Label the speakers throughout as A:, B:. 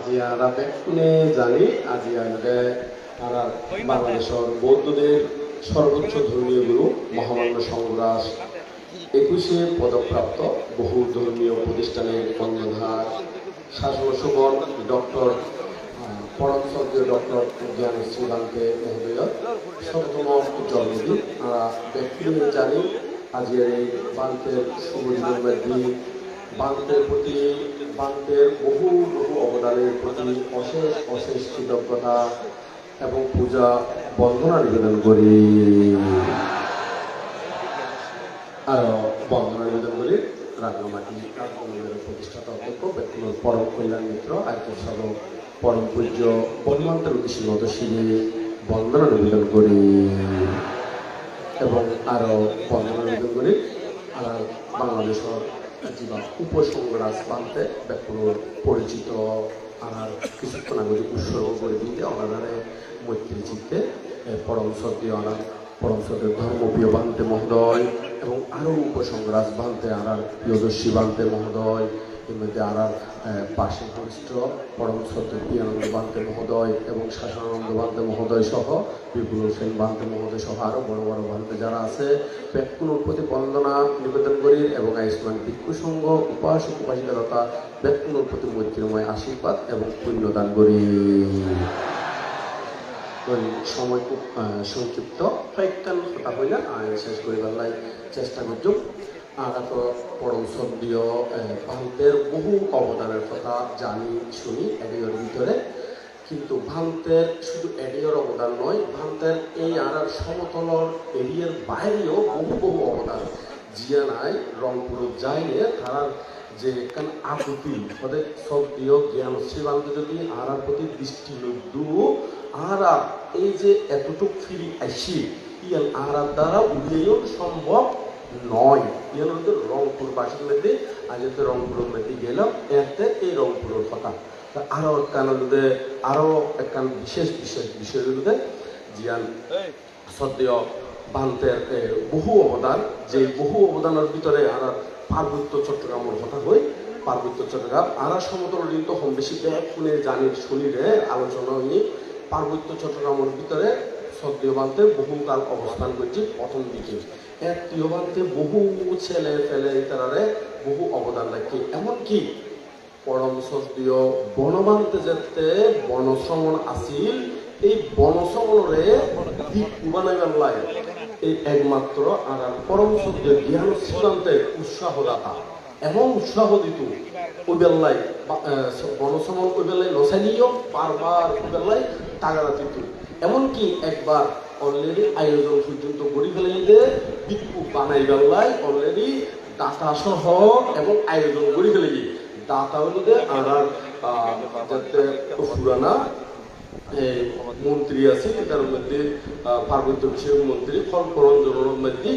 A: আজি আরা বেকুনে জানি আজি আনকে আরা বাংলাদেশের বৌদ্ধদের সর্বোচ্চ ধর্মীয় গুরু মহামান্য সংগ্রাস একুশে পদপ্রাপ্ত বহু ধর্মীয় প্রতিষ্ঠানের কর্ণধার শাসন সুবন ডক্টর পরম স্বর্গীয় ডক্টর জ্ঞান শ্রীকান্তে মহোদয় শততম জন্মদিন। আমরা ব্যক্তিগত জানি আজকের এই বান্তের শুভ দিনের দিন বান্তের প্রতি বান্তের বহু বহু অবদানের প্রতি অশেষ অশেষ কৃতজ্ঞতা এবং পূজা বন্দনা নিবেদন করি। আর বন্দনা নিবেদন করি। রাঙ্গামাটি প্রতিষ্ঠাতা অধ্যক্ষ ব্যক্তিগত পরম কল্যাণ মিত্র আয়তর সহ পরম পূজ্য বর্মান্তর কৃষিগত শিরে বন্দনা নিবেদন করি। এবং আরও বন্দনা নিবেদন করি। আর বাংলাদেশের যিবা উপসংগ্রাস পান্তে ব্যাকুর পরিচিত আর কিছুক্ষণ আগে উৎসর্গ করে দিতে অনাদারে মৈত্রী চিত্তে পরম সদ্য আনার, পরম সদ্য ধর্মপ্রিয় বান্তে মহোদয় এবং আরও উপসংগ্রাস বান্তে আনার প্রিয়দর্শী বান্তে মহোদয়। এর মধ্যে আনার পাশে বরিষ্ঠ পরম সদ্য প্রিয়ানন্দ বান্তে মহোদয় এবং শাসনানন্দ বান্তে মহোদয় সহ বিপুল হোসেন বান্তে মহোদয় সহ আরও বড় বড় বান্তে যারা আছে। ব্যক্তিগুলোর প্রতি বন্দনা, নিবেদন করি এবং আয়ুষ্মান ভিক্ষু সংঘ উপাসক উপাসিকা তথা ব্যক্তিগুলোর প্রতি মৈত্রীময় আশীর্বাদ এবং পুণ্যদান করি, সময় খুব সংক্ষিপ্ত। কয়েকখান কথা হইলে করিবার লাই চেষ্টা করছ আগত পরম সদ্যীয় ভারতের বহু অবদানের কথা জানি, শুনি, এডিওর ভিতরে। কিন্তু ভারতের শুধু এডিওর অবদান নয় ভারতের এই আর সমতলর এরিয়ার বাইরেও বহু বহু অবদান। জিয়া নাই রংপুর যাইলে তারার যে একখান আকুতি ওদের সদ্যীয় জ্ঞান শ্রীবান্ত যদি আর প্রতি দৃষ্টি লব্ধু আর এই যে এতটুক ফিরি আসি ইয়ান আর দ্বারা উড়িয়েও সম্ভব নয়। ইয়ান হচ্ছে রংপুর বাসীর মধ্যে আজ তো রংপুরের মধ্যে গেলাম এতে এই রংপুরের কথা। তা আরও একখান আরও একখান বিশেষ বিশেষ বিষয় জিয়ান সদ্য বান্তের বহু অবদান যে বহু অবদানের ভিতরে আর পার্বত্য চট্টগ্রামের কথা হই। পার্বত্য চট্টগ্রাম আর সমতল ঋণ তো কম বেশি ব্যাগ শুনে জানি শুনি রে আলোচনা হয়নি। পার্বত্য চট্টগ্রামের ভিতরে সদ্য সদ্যবান্তে বহুকাল অবস্থান করছি প্রথম দিকে। এক প্রিয়বান্তে বহু ছেলে ফেলে তারারে বহু অবদান রাখি। এমনকি পরম সদ্য বনবান্তে যেতে বনশ্রমণ আসিল, এই বনশ্রমণরে লাগে এই একমাত্র আর পরম সদ্য জ্ঞান সিদ্ধান্তের উৎসাহদাতা এমন উৎসাহ দিত ওই বেল্লাই বনশ্রমণ ওই বেলায় নসানিও বারবার ওই বেল্লাই তাগাদা দিত। এমনকি একবার অলরেডি আয়োজন পর্যন্ত গড়ি ফেলাইলে ভিক্ষু বানাই বেল্লাই অলরেডি ডাটা সহ এবং আয়োজন গড়ি ফেলে দাতা হইলে আর যাতে পুরানা মন্ত্রী আছে, এটার মধ্যে পার্বত্য বিষয়ক মন্ত্রী ফলকরঞ্জনের মধ্যে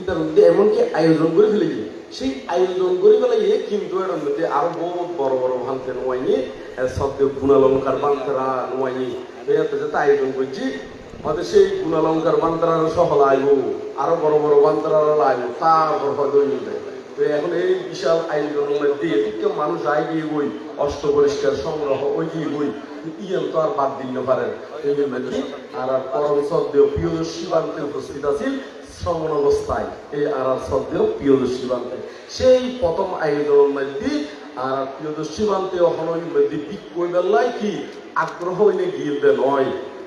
A: এটার মধ্যে এমনকি আয়োজন করে ফেলে গিয়ে সেই আয়োজন করে ফেলে কিন্তু এটার মধ্যে আরও বহুত বড় বড় ভাঙতে নোয়াইনি শব্দ গুণালঙ্কার বান্তারা নোয়াইনি। যাতে আয়োজন করছি আমাদের সেই গুণালঙ্কার আরও বড় বড় তারপর হয়তো তো এখন এই বিশাল মধ্যে এদিকে মানুষ বই পরিষ্কার সংগ্রহ ওই বই তো আর বাদ দিতে পারেন। আর আর পরম প্রিয়দর্শী বান্তে উপস্থিত আছিল শ্রমণ অবস্থায়, এই আর আর সদ্যেও প্রিয়দর্শী বান্তে। সেই প্রথম আয়োজনের মধ্যে আর প্রিয়দর্শী বান্তে অহনই মধ্যে বেলায় কি আগ্রহ হইলে গিয়ে নয়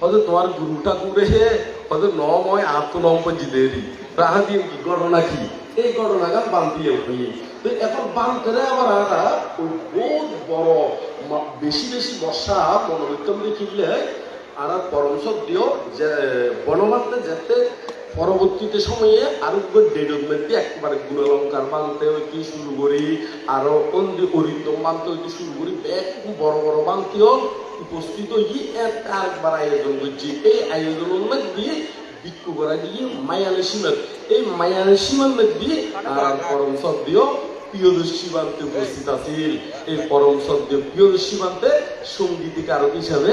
A: হয়তো তোমার গুরু ঠাকুরে হয়তো নময় আত্ম তো নম জিদেরি রাহা দিয়ে কি ঘটনা কি? এই ঘটনাটা দিয়ে হই তো এখন বান করে আবার আরা ওই বহুত বড় বেশি বেশি বর্ষা মনোবিত্তম দেখিলে আর পরমশ দিও যে বনমান্তে যেতে পরবর্তীতে সময়ে আরও মধ্যে একেবারে গুণালঙ্কার বানতে হইতে শুরু করি? আরও অন্দি অরিন্দম বানতে হইতে শুরু করি? ব্যাগ বড় বড় বানতেও উপস্থিত ই একটা আরেকবার আয়োজন করছি। এই আয়োজনের মধ্যে বিক্ষু করা দিয়ে সীমাত এই মায়ালে সীমার মধ্যে আর পরম সদ্য প্রিয়দর্শী সীমান্তে উপস্থিত আছিল। এই পরম সদ্য প্রিয়দর্শী সীমান্তে সঙ্গীতিকারক হিসাবে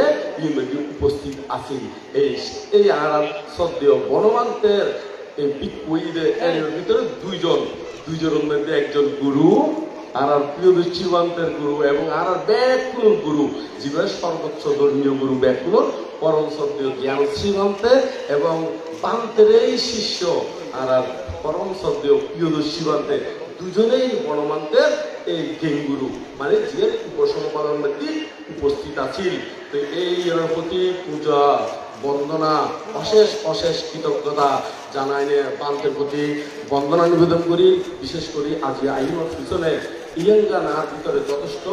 A: মধ্যে উপস্থিত আছিল এই এই আর সদ্য বনমান্তের এই ভিতরে দুইজন, দুইজনের মধ্যে একজন গুরু, আর আর প্রিয় দৃষ্টিবান্তের গুরু এবং আর আর ব্যাকুলন গুরু জীবের সর্বোচ্চ ধর্মীয় গুরু ব্যাকুল, পরম সত্য জ্ঞান শ্রীমন্তে এবং বান্তের এই শিষ্য, আর আর পরম সত্য প্রিয় দৃষ্টিবান্তে দুজনেই বনমান্তের এই গেঙ্গুরু মানে যে উপসম্পাদন মধ্যে উপস্থিত আছিল তো এই প্রতি পূজা, বন্দনা, অশেষ অশেষ কৃতজ্ঞতা জানাই পান্তের প্রতি বন্দনা নিবেদন করি। বিশেষ করে আজি আইনের পিছনে ইয়ঙ্গা নার ভিতরে যথেষ্ট,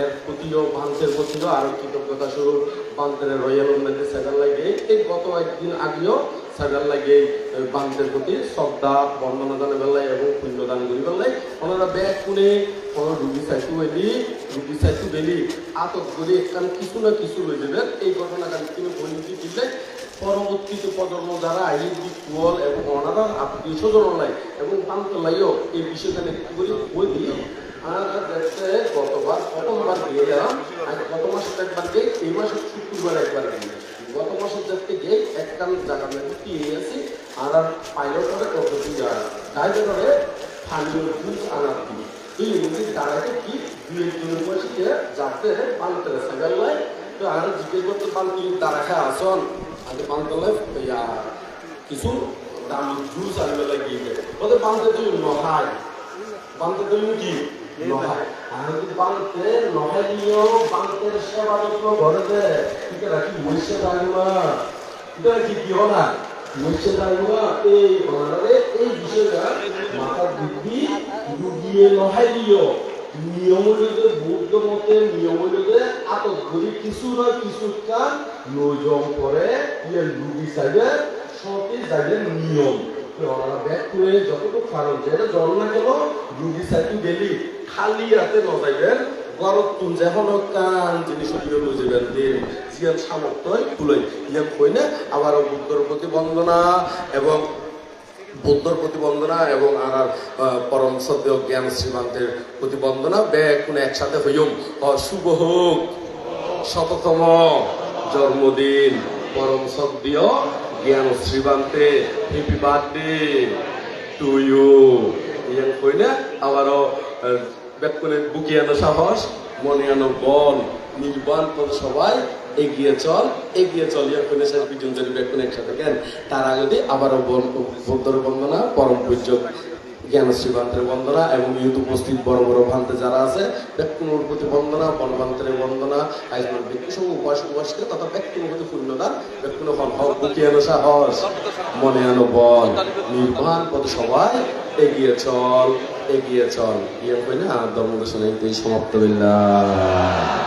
A: এর প্রতিও বান্তের প্রতিও আরও কৃতজ্ঞতা স্বরূপ বান্তের রয়্যাল উন্নতি সেগার লাগে। এই গত একদিন আগেও সেগার লাগে বান্তের প্রতি শ্রদ্ধা, বন্দনা জানাই বেলায় এবং পুণ্যদান করি বেলায় ওনারা ব্যাগ কোনো রুগী চাইতু এলি রুগী চাইতু বেলি আতক করে কারণ কিছু না কিছু লই দেবেন এই ঘটনাটা তিনি বলিতে দিলে পরবর্তীতে প্রজন্ম যারা আইন কুয়াল এবং অনাদার, আত্মীয় স্বজন নাই এবং পান্ত লাইও এই বিষয়টা একটু করে বই দিই আর দেখতে গতবার, প্রথমবার গিয়ে গেলাম। আর গত মাসে একবার গিয়ে, এই মাসে শুক্রবার একবার গিয়ে। গত মাসের দেখতে গিয়ে একখান জায়গা মধ্যে পেয়ে আছি আর পাইলট করে কত যায়? ড্রাইভারে ফান্ডিও জুস আনার দিই মন্দির কি? দুই একজনের বসে যাতে বানতে সাইকেল লাই, তো আর জিজ্ঞেস করতে পান কি দাঁড়া খায় আসন আগে বানতলে ইয়া, কিছু দামি জুস আনবে লাগিয়ে ওদের বানতে তুই নহায় তুই কি? নহায় আর যদি বানতে নহায় নিয়েও বানতের সেবা যত্ন ঘরে দে। এটা রাখি মহিষে দাঁড়িমা এটা কি হলা মহিষে দাঁড়িমা এই বিষয়টা মাথার নহায় নিয়মলৈকে বৌদ্ধ মতে নিয়মলৈকে আটক কিছু নহয় কিছু যাইলে নিয়ম। ব্যাক করে যতটুকু জল না গেল রুগী গেলি, খালি হাতে নজাইবেন গরত তুন যেখন কান জিনিস বুঝিবেন, দিন সামর্থ্য তুলে ইয়ান কই আবার বুদ্ধর প্রতি বন্দনা, এবং বুদ্ধর প্রতি বন্দনা এবং আর পরম সদ্য জ্ঞান শ্রীমান্তের প্রতি বন্দনা ব্যাগ কোনো একসাথে হইম শুভ হোক। শততম জন্মদিন। পরম সদ্য জ্ঞান শ্রীমান্তে হ্যাপি বার্থডে টু ইউ ইয়ান কই না আবারও করে বুকিয়ানো সাহস মনে আনো বল নির্বাণ পদ সবাই এগিয়ে চল এগিয়ে চল। কোনে শেষ একসাথে কেন তার আগে আবারও বৌদ্ধর বন্দনা, পরম পূজ্য জ্ঞান শ্রীবান্তের বন্দনা এবং ইউথ উপস্থিত বড় বড় ভান্তে যারা আছে ব্যক্তির প্রতি বন্দনা বনবান্তের বন্দনা উপাস উপাসকে তথা হল। হক বুকিয়ানো সাহস, মনে আনো বল। নির্বাণ পদ সবাই এগিয়ে চল এগিয়ে চল। ইয়ে না ধর্ম দর্শনে সমাপ্ত বিল্লাহ